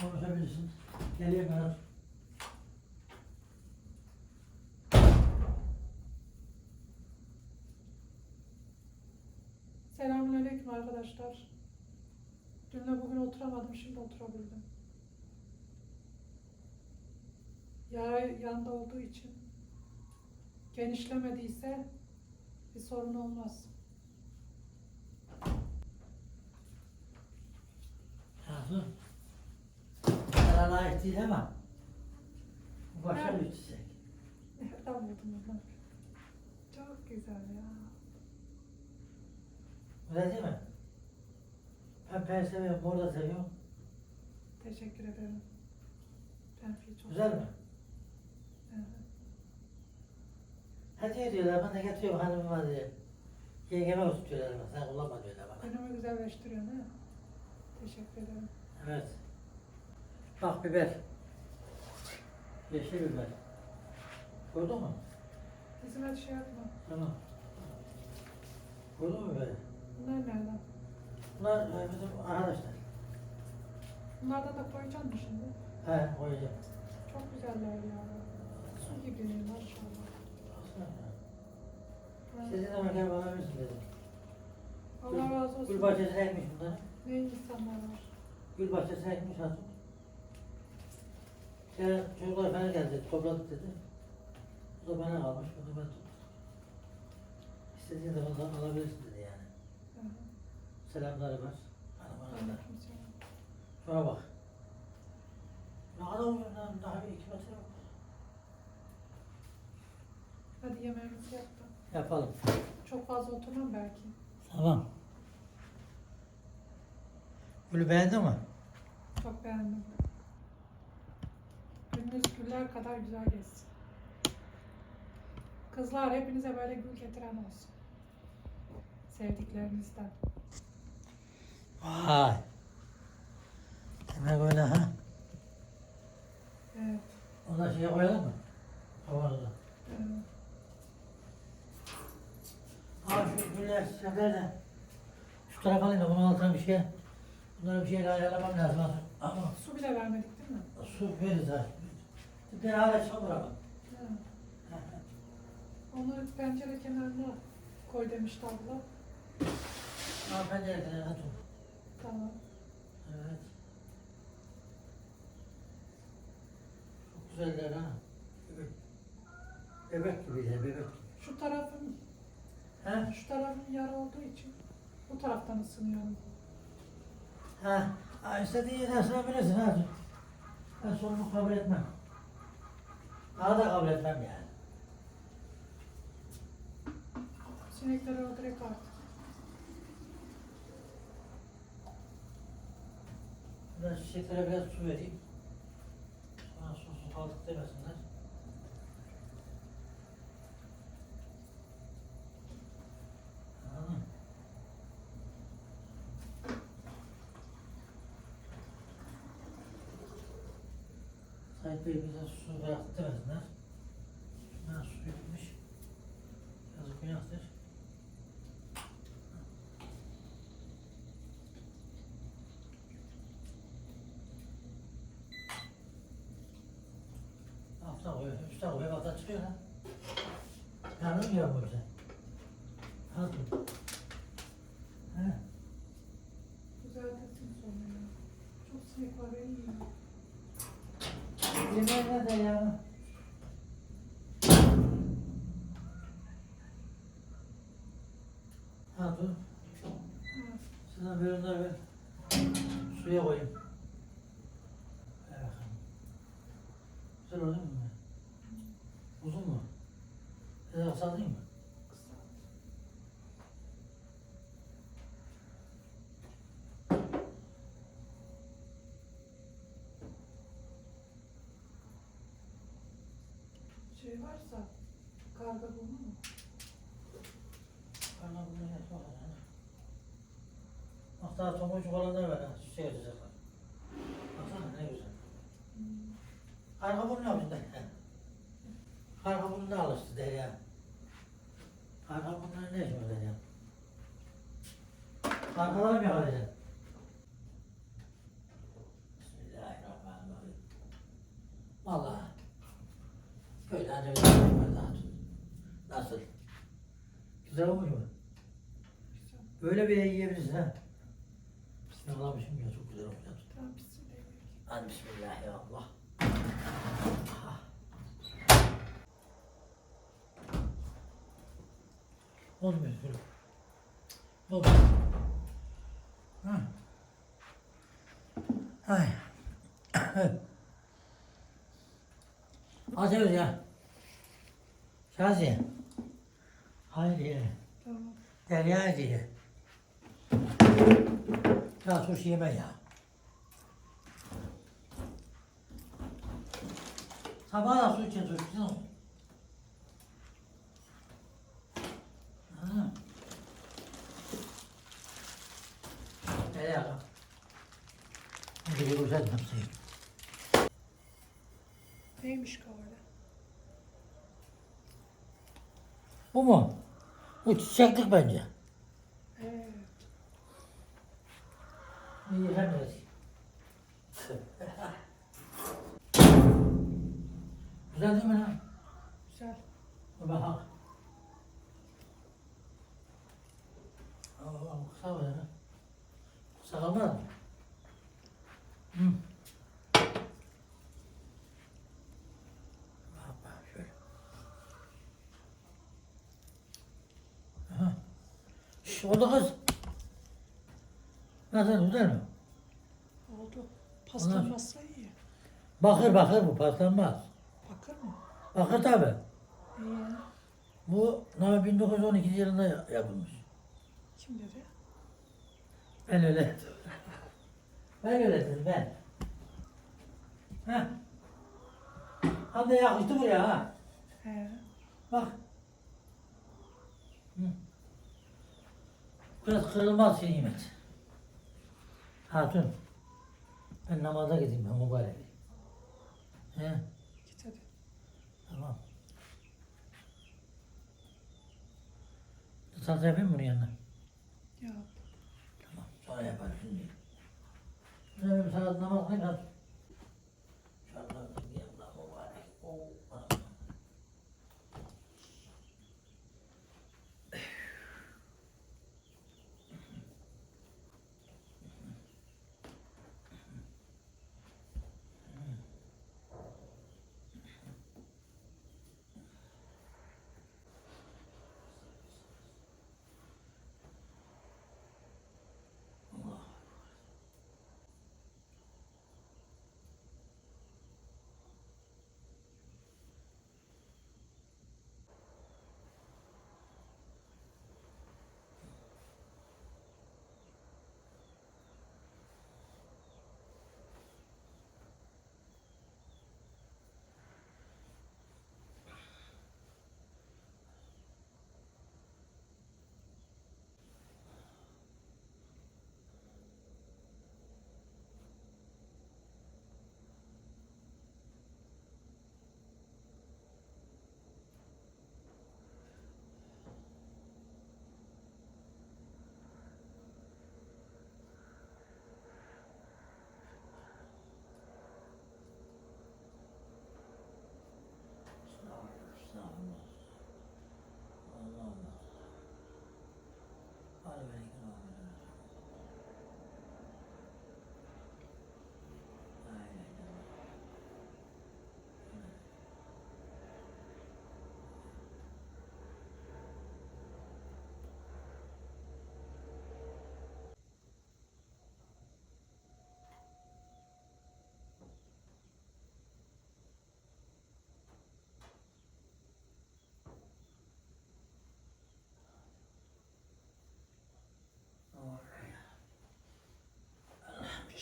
Konuşabilirsin. Geliyor kadar. Selamünaleyküm arkadaşlar. Dünle bugün oturamadım, şimdi oturabildim. Yara yanda olduğu için genişlemediyse bir sorun olmaz. Yazın. Sana layık değil ama bu başka bir çiçek. Nereden buldun bunları? Çok güzel ya. Güzel değil mi? Pembe seviyorum, mor da seviyorum. Teşekkür ederim. Pembeyi çok Güzel mi? Evet. Hediye diyorlar, de getiriyorum hanımıma diye. Yengeme olsun diyorlar ama sen kullanma diyorlar bana. Günümü güzelleştiriyorsun ha. Teşekkür ederim. Evet. Bak biber. Yeşil biber. Gördün mü? Dizime şey yapma. Tamam. Gördün mü biberi? Bunlar nereden? Bunlar e, bizim arkadaşlar. Bunlardan da koyacaksın mı şimdi? He, koyacağım. Çok güzeller ya. Su gibi maşallah. Sizin zaman gel bakabilirsin dedim. Allah razı olsun. Gül bahçesine ekmiş bunları. Ne insanlar var. Gül bahçesine ekmiş hatun. Ya çocuklar falan geldi, topladık dedi. Bu da bana kalmış, bunu ben tuttum. İstediğin zaman da alabilirsin dedi yani. Hı hı. Selamları var. Hanım hanım. Aleykümselam. Şuna bak. Ne kadar uzun lan, daha bir iki metre yok. Hadi yemeğimizi yap da. Yapalım. Çok fazla oturmam belki. Tamam. Gülü beğendin mi? Çok beğendim. Gününüz güller kadar güzel geçsin. Kızlar hepinize böyle gül getiren olsun. Sevdiklerinizden. Vay. Demek öyle ha. Evet. Ondan şeye koyalım mı? Kavanoza. evet. Aa şu güller çiçekler de. Şu tarafa alayım da bunun altına bir şey. Bunları bir şeyle ayarlamam lazım. Ama Su bile vermedik değil mi? su veririz ha. Ama. Evet. Onları pencere kenarına koy demişti abla. Ama pencere kenarına atın. Tamam. Evet. Çok güzeller ha. Bebek. Bebek gibi ya bebek. Şu tarafın, Ha? şu tarafın yara olduğu için bu taraftan ısınıyorum. Ha. ha istediğin yerden sığabilirsin ha. Ben sorunu kabul etmem. Daha da kabul etmem yani. Sinekleri öldürek artık. Ben çiçeklere biraz su vereyim. Sonra susuz kaldık demesinler. Anladın mı? Sahip Bey bize su bıraktı demesinler. Ben su bitmiş. Yazık günahtır. Koyuyor, hafta çıkıyor ha. Yandım ya bu bize. Al bu. He. Düzeltirsin sonra ya. Çok sinek var benim ya. Yemeğe nerede ya? Ha dur. Sana bir onları ver. Suya koyayım. Ver bakalım. Güzel oldu mu? Uzun mu? Biraz kısaltayım mı? kısa. Şey varsa karga? Karnım bunu yapma bana. Bak daha tomurcuk olanlar var ha. Çiçek açacaklar. Baksana ne güzel. Hmm. Karga bunu ne yaptın da? Karga bunu da alıştı Derya. Karga bunları ne işin var Derya? Kargaları mı yakalayacaksın? Bismillahirrahmanirrahim. Hadi bakalım, daha tut. Nasıl? Güzel olmuş mu? Güzel. Böyle bile yiyebilirsin ha. Bismillahirrahmanirrahim ya çok güzel olmuş. ya. Tamam bitsin de yiyelim. Hadi bismillah ya Allah. Ah. Olmuyor şöyle. Olmuyor. Ha. Ay. Açıyoruz ya. Şazi. Haydi. Tamam. Derya diye. Ya sus yeme ya. Sabah da su için su Ha. Nereye kalk? Yapsayım. Neymiş kavga? Bu mu? Bu çiçeklik bence. Evet. İyi hem de. Güzel değil mi lan? Güzel. Bak. Var ya. Kısa kalmaz mı? Hı. Şş, oldu kız. Nasıl güzel mi? Oldu. Paslanmazsa iyi. Bakır bakır bu paslanmaz. Bakır mı? Bakır tabi. İyi. Bu nama 1912 yılında yapılmış. Kim dedi? Ben öyle. Ben öyle dedim ben. Ha. De yakıştı buraya ha. He. Bak. Hı. Biraz kırılmaz şey nimet. Hatun. Ben namaza gideyim ben mübarek. He. Git hadi. Tamam. Salça yapayım mı bunun yanına? Ya. Şimdi. Şöyle bir saat namaz hadi.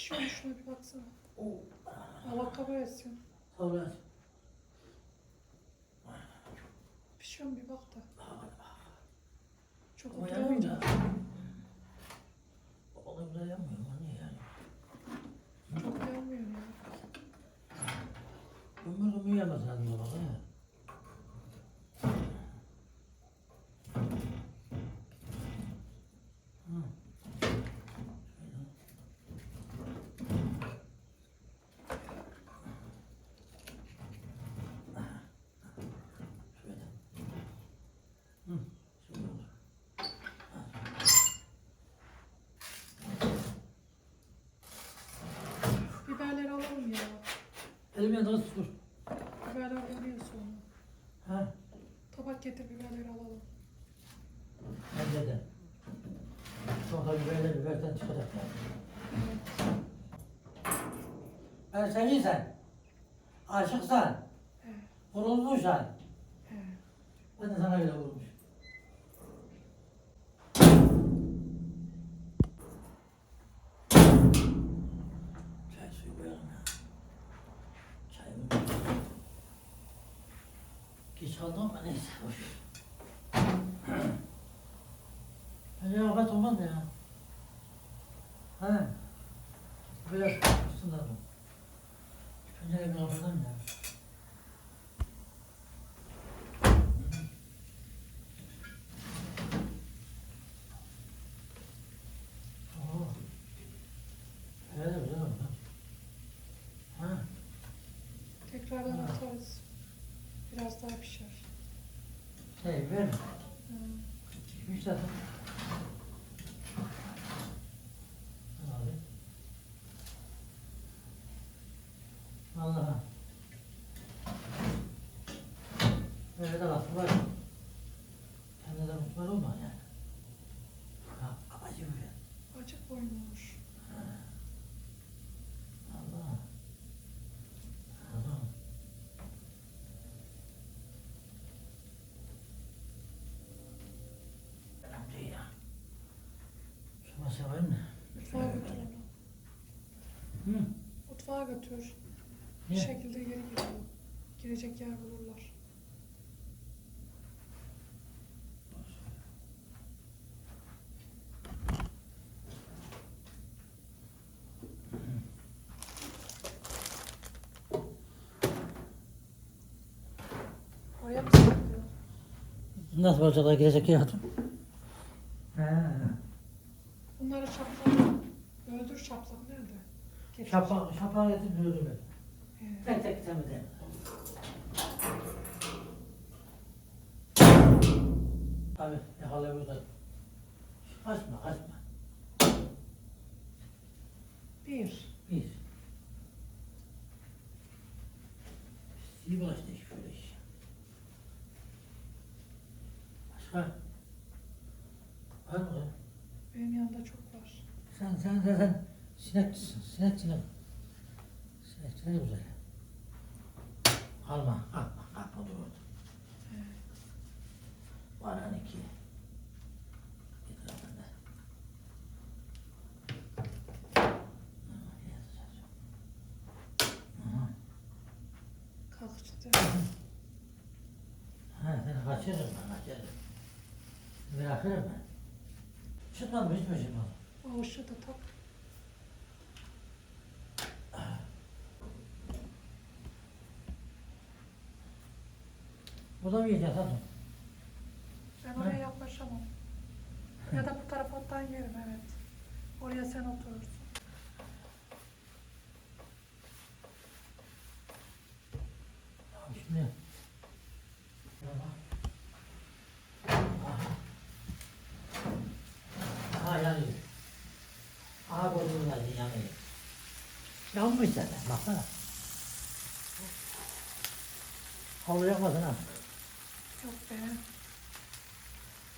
Pişiyor mu şuna bir baksana. Oo. Allah kabul etsin. Olasın. Pişiyor mu bir bak da. Çok Ama yanmıyor oturunca. da. Yanmıyor niye yani? Çok yanmıyor ya. Ömür ömür yanmaz lazım baba. ha. Hı. Yandı kız dur. Biberler yanıyor sonra. Ha? Tabak getir biberleri alalım. Bence de. Sonra biberle biberden çıkacak. Ben seviyorsan, aşıksan, Evet. vurulmuşsan, Evet. ben de sana bile vurmuş. Geç kaldım ama neyse. Bence kapat olmaz ya? Ha? Biraz üstünden mi? Pencereyi bir kapatalım ya. Öyle oldu. Tekrardan atarız. Biraz daha pişer. Şey, ver mi? Pişmiş zaten. Abi. Vallahi. Böyle de lafı var. Kendine de mutlu olma yani. Ha, acı bir. Açık boynuymuş. Allah. Allah. Önemli ya. Şuna seveyim mi? Mutfağa götür onu. Hı. Mutfağa götür. Bir Niye? şekilde geri girelim. Girecek yer bulurlar. Oraya mı saklıyor? Nasıl bacaklar girecek ya hatun? He. Bunları şaplak. Öldür şaplak nerede? Getir. Getirip öldürme. Ee, Tek tek temizle. Abi yakalayabilir da. Kaçma kaçma. bir. Bir. İyi bulaştı iş böyle iş. Başka? Var mı? Benim yanımda çok var. Sen sen zaten sinekçisin. Sinekçine. Sinekçine güzel. Alma. Kalkma. Kalkma dur orada. Var hani iki. Getir efendi. Aha. Kalk işte. Ha, seni kaçırırım ben, kaçırırım. Bırakırım ben. Çıkmam, hiç mi çıkmam? O ışığı da tak. Yiyeceğiz hatun? Ben oraya yaklaşamam. Ya da bu taraftan yerim evet. Oraya sen oturursun. Tamam, Şimdi. Aha yanıyor. Aha yazı yanıyor. Yanmış zaten, baksana. Havlu yakmasın ha. Yok be.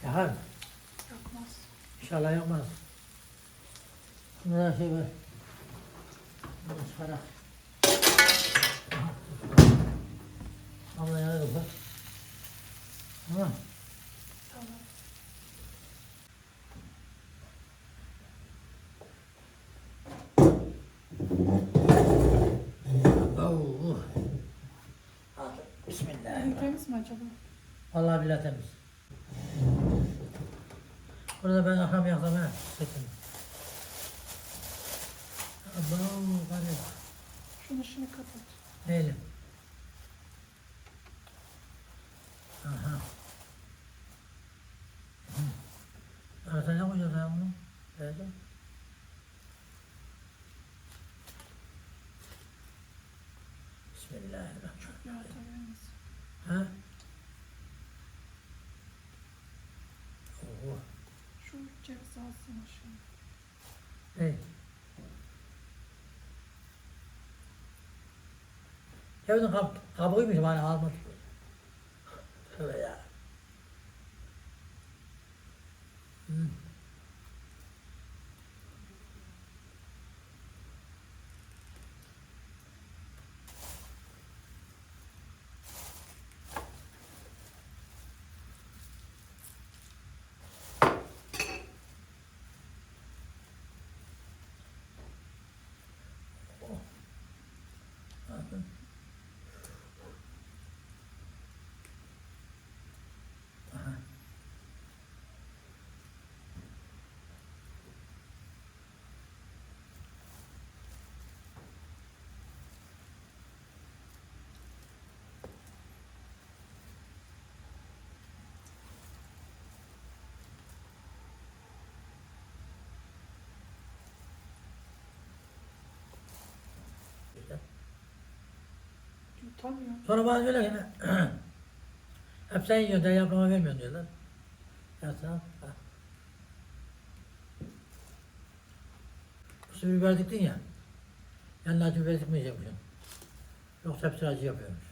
Yakar mı? Yakmaz. İnşallah yapmaz. Bunlar şey ver. Bunu çıkarak. Allah yana dokar. Tamam. Tamam. Oh. Hadi, Bismillah. Temiz mi acaba? Vallahi billahi temiz. Burada ben akşam yaksam ha. Sıkın. Aman hadi. Şunun ışığını kapat. Neyle? Aha. Arasına ne koyacağız ya bunu? Nerede? Bismillahirrahmanirrahim. Çok yağdırıyoruz. Ha? Oo. Şu cevizi alsın aşağı. Kevin kap, kabuğuymuş bana almadı. Şöyle ya. Hı. Yutamıyor. Sonra bana diyorlar ki hep sen yiyorsun, ben yapmama vermiyorsun diyorlar. Ya tamam. Kusu biber diktin ya. Yanına acı biber dikmeyecekmişsin. Yoksa hepsini acı yapıyormuş.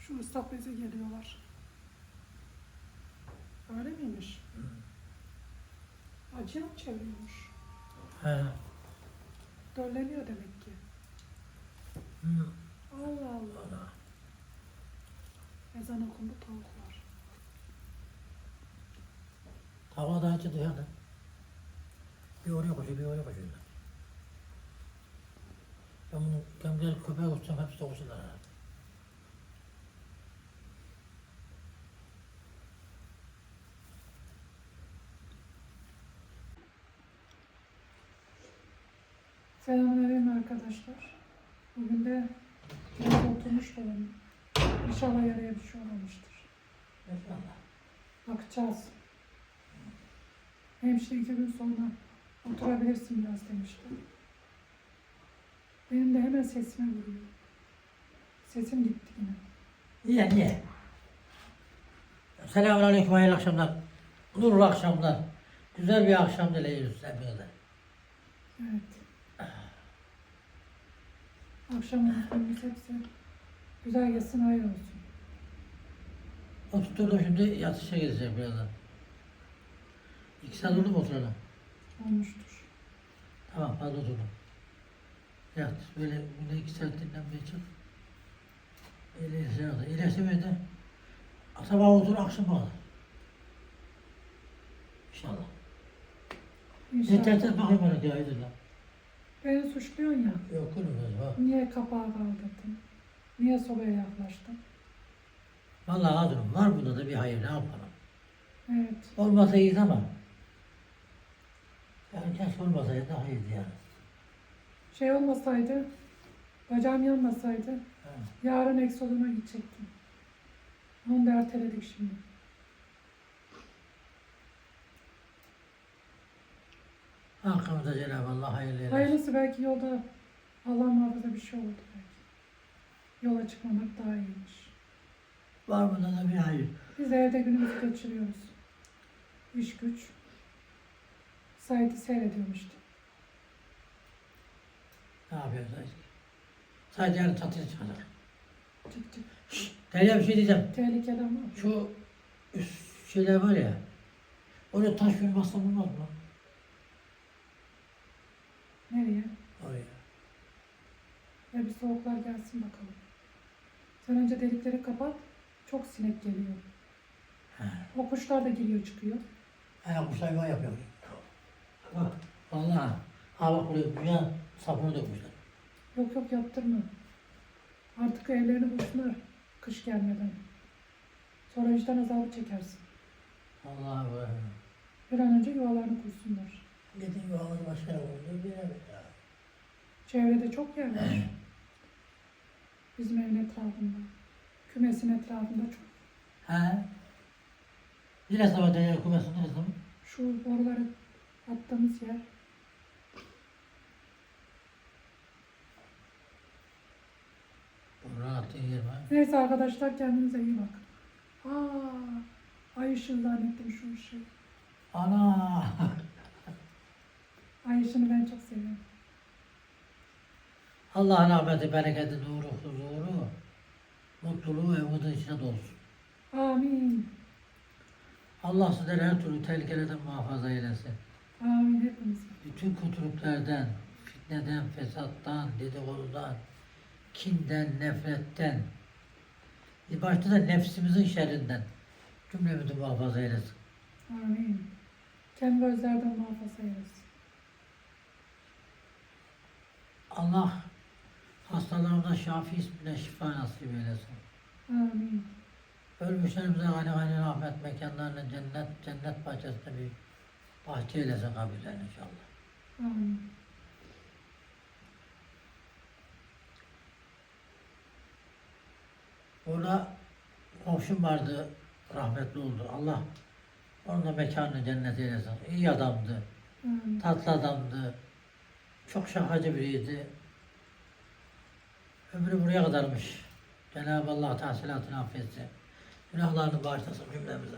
Şu ıslak beze geliyorlar. Öyle miymiş? Acıya mı çeviriyormuş? He. Dölleniyor demek ki. Hı. Allah Allah. Valla. Ezan okundu tavuklar. Hava da acı dışarıda. Bir oraya koşuyor, bir oraya koşuyorlar. Ben bunu kendileri köpeğe uçsam hepsi de herhalde. Selamünaleyküm arkadaşlar. Bugün de oturmuş olalım. İnşallah yaraya bir şey olmamıştır. İnşallah. Bakacağız. Hemşire iki gün sonra oturabilirsin biraz demişti. Benim de hemen sesime vuruyor. Sesim gitti yine. Niye, niye? Selamun Aleyküm, hayırlı akşamlar. Nurlu akşamlar. Güzel bir akşam diliyoruz hepinize. Evet. Akşam günümüz hepsi güzel geçsin, hayır olsun. Oturdum şimdi yatışa gideceğim birazdan. İki saat oldu mu oturana? Olmuştur. Tamam, hadi oturdum. Yat, böyle burada iki saat dinlenmeye çık. İyileşse yat. İyileşemeye de sabah otur, akşam kalır. İnşallah. İnşallah. Tez bakayım bana lan. Beni suçluyorsun ya. Yok bak. Niye kapağı kaldırdın? Niye sobaya yaklaştın? Vallahi Adem var bunda da bir hayır ne yapalım. Evet. Olmasa iyiyiz ama. Yani keşke olmasaydı daha iyiydi yani. Şey olmasaydı, bacağım yanmasaydı Ha. yarın eksoduma gidecektim. Onu da erteledik şimdi. Hakkımızda Cenab-ı Allah hayırlı eylesin. Hayırlısı belki yolda Allah muhafaza bir şey oldu belki. Yola çıkmamak daha iyiymiş. Var bunda da bir hayır. Biz de evde günümüzü geçiriyoruz. İş güç. Sait'i seyrediyorum işte. Ne yapıyoruz artık? Sadece yarın tatile çıkacak. Çık çık. Derya bir şey diyeceğim. Tehlikeli ama. Şu üst şeyler var ya. Oraya taş yürümezsem olmaz mı? Nereye? Oraya. Ya bir soğuklar gelsin bakalım. Sen önce delikleri kapat. Çok sinek geliyor. He. O kuşlar da giriyor çıkıyor. He kuşlar yuva yapıyor. Bak. Vallahi. Ha bak buraya dünya sapını dökmüşler. Yok yok yaptırma. Artık evlerini bulsunlar kış gelmeden. Sonra vicdan azabı çekersin. Allah be. Bir an önce yuvalarını kursunlar. Gidin yuvaları başka yere evet ya. Çevrede çok yer var. Bizim evin etrafında. Kümesin etrafında çok. He. Neresi var Derya kumesi neresi var? Şu boruları attığımız yer. Rahat yer var. Neyse arkadaşlar kendinize iyi bakın. Aa, ay ışığı zannettim şu ışığı. Ana. Ay ışığını ben çok seviyorum. Allah'ın rahmeti, bereketi, huzuru. mutluluğu evinizin içine dolsun. Amin. Allah sizleri her türlü tehlikelerden muhafaza eylesin. Amin hepimize. Bütün kötülüklerden, fitneden, fesattan, dedikodudan, kinden, nefretten, başta da nefsimizin şerrinden cümlemizi muhafaza eylesin. Amin. Kendi gözlerden muhafaza eylesin. Allah hastalarımıza şafi ismine şifa nasip eylesin. Amin. Ölmüşlerimize gani gani rahmet mekanlarını cennet, cennet bahçesinde bir bahçe eylesin kabirlerini inşallah. Amin. Orada komşum vardı, rahmetli oldu. Allah onun da mekanını cennet eylesin. İyi adamdı, Amin. tatlı adamdı. Çok şakacı biriydi. Ömrü buraya kadarmış. Cenab-ı Allah tahsilatını affetsin. Günahlarını bağışlasın cümlemize.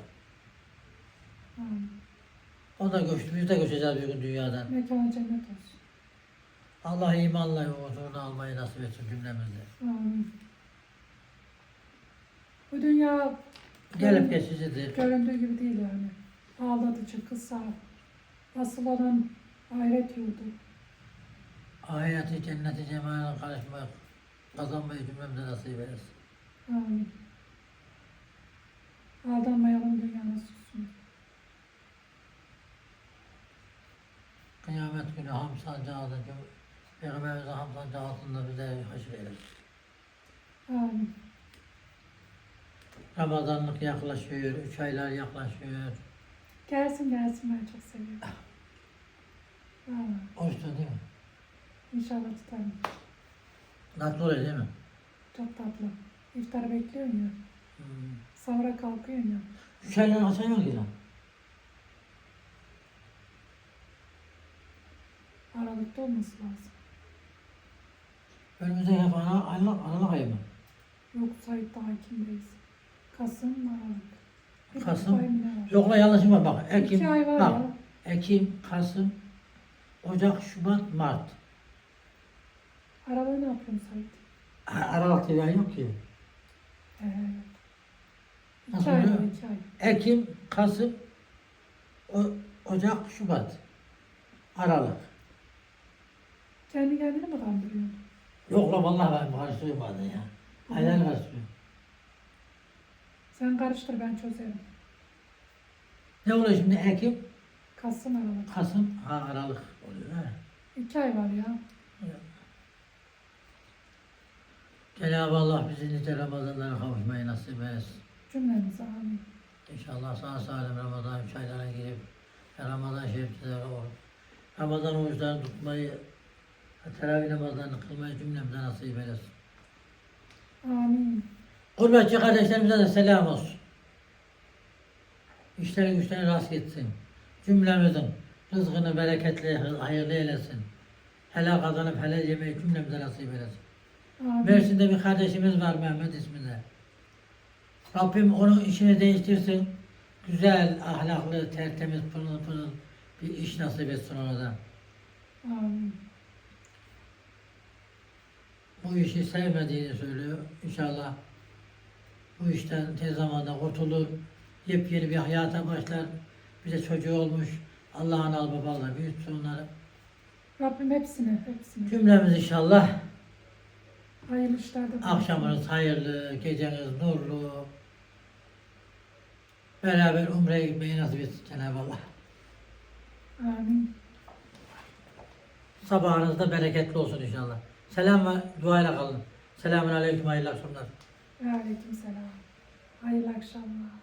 O da göçtü, biz de göçeceğiz bir gün dünyadan. Mekanı cennet olsun. Allah imanla huzurunu almayı nasip etsin cümlemize. Amin. Bu dünya Gelip geçicidir. göründüğü gibi değil yani. Aldatıcı, kısa. Asıl olan ahiret yurdu. Ahireti, cenneti, cemaline karışmak, kazanmayı cümlemize nasip eylesin. Amin. Aldanmayalım dünyanın sussun. Kıyamet günü ham sancağı altında, Peygamberimizin ham sancağı altında bize haşr eylesin. Amin. Ramazanlık yaklaşıyor, üç aylar yaklaşıyor. Gelsin gelsin ben çok seviyorum. Amin. Oruçlu değil mi? İnşallah tutarım. Tatlı oluyor değil mi? Çok tatlı. İftara bekliyorsun ya. Hmm. Sahura kalkıyorsun ya. Üç aylar kaç ay oldu lan? Aralıkta olması lazım. Önümüzdeki hep ana, Aralık, Aralık ayı mı? Yok Sait daha Ekim'deyiz. Kasım, Aralık. Bir Kasım. buçuk ay mı ne var? Yok lan yanlışım var bak. Ekim, İki ay var bak. ya. Ekim, Kasım, Ocak, Şubat, Mart. Aralığı ne yapıyorsun Sait? A- Aralık diye bir ay yok ki. Ee, iki Nasıl ay var oluyor? iki ay. Ekim, Kasım, o, Ocak, Şubat. Aralık. Kendi kendini mi kandırıyorsun? Yok lan vallahi ben karıştırıyorum bazen ya. Aylar karıştırıyorum. Sen karıştır ben çözerim. Ne oluyor şimdi Ekim, Kasım, Aralık. Kasım, ha Aralık oluyor ha. İki ay var ya. Cenab-ı Allah bizi nice Ramazanlara kavuşmayı nasip etsin. Cümlemize amin. İnşallah sağ salim Ramazan üç aylarına girip Ramazan şerifleri olup Ramazan oruçlarını tutmayı teravih namazlarını kılmayı cümlemize nasip eylesin. Amin. Gurbetçi kardeşlerimize de selam olsun. İşleri güçlerini rast etsin. Cümlemizin rızkını bereketli, hayırlı eylesin. Helal kazanıp helal yemeyi cümlemize nasip eylesin. Mersin'de bir kardeşimiz var Mehmet isminde. Rabbim onun işini değiştirsin. Güzel, ahlaklı, tertemiz, pırıl pırıl bir iş nasip etsin ona da. Amin. Bu işi sevmediğini söylüyor. İnşallah bu işten tez zamanda kurtulur. Yepyeni bir hayata başlar. Bir de çocuğu olmuş. Allah'ın al babalı büyütsün onları. Rabbim hepsini, hepsini. Cümlemiz inşallah Hayırlı bulunsun. akşamınız hayırlı, geceniz nurlu. Beraber umreye gitmeyi nasip etsin Cenab-ı Allah. Amin. Sabahınız da bereketli olsun inşallah. Selam ve duayla kalın. Selamun aleyküm, hayırlı akşamlar. Ve aleyküm selam. Hayırlı akşamlar.